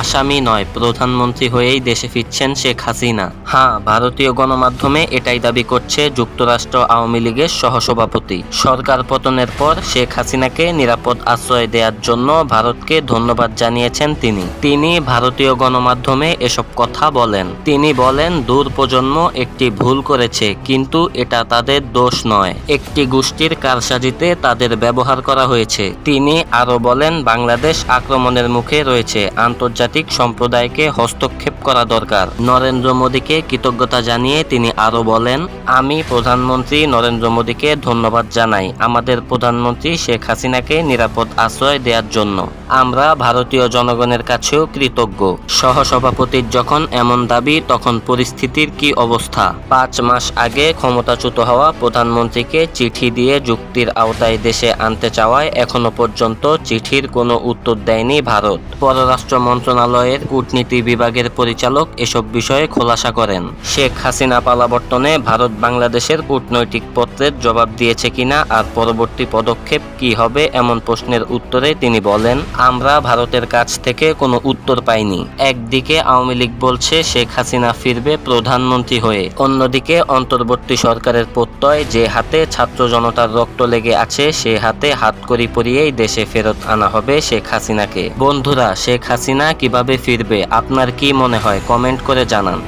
আসামি নয়, প্রধানমন্ত্রী হয়েই দেশে ফিরছেন শেখ হাসিনা। হ্যাঁ ভারতীয় গণমাধ্যমে এটাই দাবি করছে যুক্তরাষ্ট্র আওয়ামী লীগের সহসভাপতি। সরকার পতনের পর শেখ হাসিনাকে নিরাপদ আশ্রয় দেওয়ার জন্য ভারতকে ধন্যবাদ জানিয়েছেন তিনি। তিনি ভারতীয় গণমাধ্যমে এসব কথা বলেন। তিনি বলেন, দূর প্রজন্ম একটি ভুল করেছে, কিন্তু এটা তাদের দোষ নয়। একটি গোষ্ঠীর কারসাজিতে তাদের ব্যবহার করা হয়েছে। তিনি আরও বলেন, বাংলাদেশ আক্রমণের মুখে রয়েছে, আন্তর্জাতিক সম্প্রদায়কে হস্তক্ষেপ করা দরকার। নরেন্দ্র মোদীকে কৃতজ্ঞতা জানিয়ে তিনি আরও বলেন, আমি প্রধানমন্ত্রী নরেন্দ্র মোদীকে ধন্যবাদ জানাই আমাদের প্রধানমন্ত্রী শেখ হাসিনাকে নিরাপদ আশ্রয় দেওয়ার জন্য। আমরা ভারতীয় জনগণের কাছেও কৃতজ্ঞ। সহসভাপতির যখন এমন দাবি, তখন পরিস্থিতির কি অবস্থা? পাঁচ মাস আগে ক্ষমতাচ্যুত হওয়া প্রধানমন্ত্রীকে চিঠি দিয়ে যুক্তির আওতায় দেশে আনতে চাওয়ায় এখনও পর্যন্ত চিঠির কোনো উত্তর দেয়নি ভারত। পররাষ্ট্র মন্ত্রণালয়ের কূটনীতি বিভাগের পরিচালক এসব বিষয়ে খোলাসা করেন। শেখ হাসিনা পালাবর্তনে ভারত বাংলাদেশের কূটনৈতিক পত্রের জবাব দিয়েছে কিনা আর পরবর্তী পদক্ষেপ কি হবে এমন প্রশ্নের উত্তরে তিনি বলেন আমরা ভারতের কাছ থেকে কোনো উত্তর পাইনি। একদিকে আওয়ামী লীগ বলছে, শেখ হাসিনা ফিরবে প্রধানমন্ত্রী হয়ে। অন্যদিকে অন্তর্বর্তী সরকারের প্রত্যয়, যে হাতে ছাত্র জনতার রক্ত লেগে আছে, সে হাতে হাতকড়ি পরিয়েই দেশে ফেরত আনা হবে শেখ হাসিনাকে। বন্ধুরা, শেখ হাসিনা কীভাবে ফিরবে, আপনার কি মনে হয়? কমেন্ট করে জানান।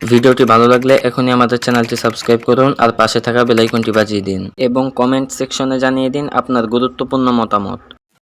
ভিডিওটি ভালো লাগলে এখনই আমাদের চ্যানেলটি সাবস্ক্রাইব করুন আর পাশে থাকা বেলাইকনটি বাজিয়ে দিন। এবং কমেন্ট সেকশনে জানিয়ে দিন আপনার গুরুত্বপূর্ণ মতামত।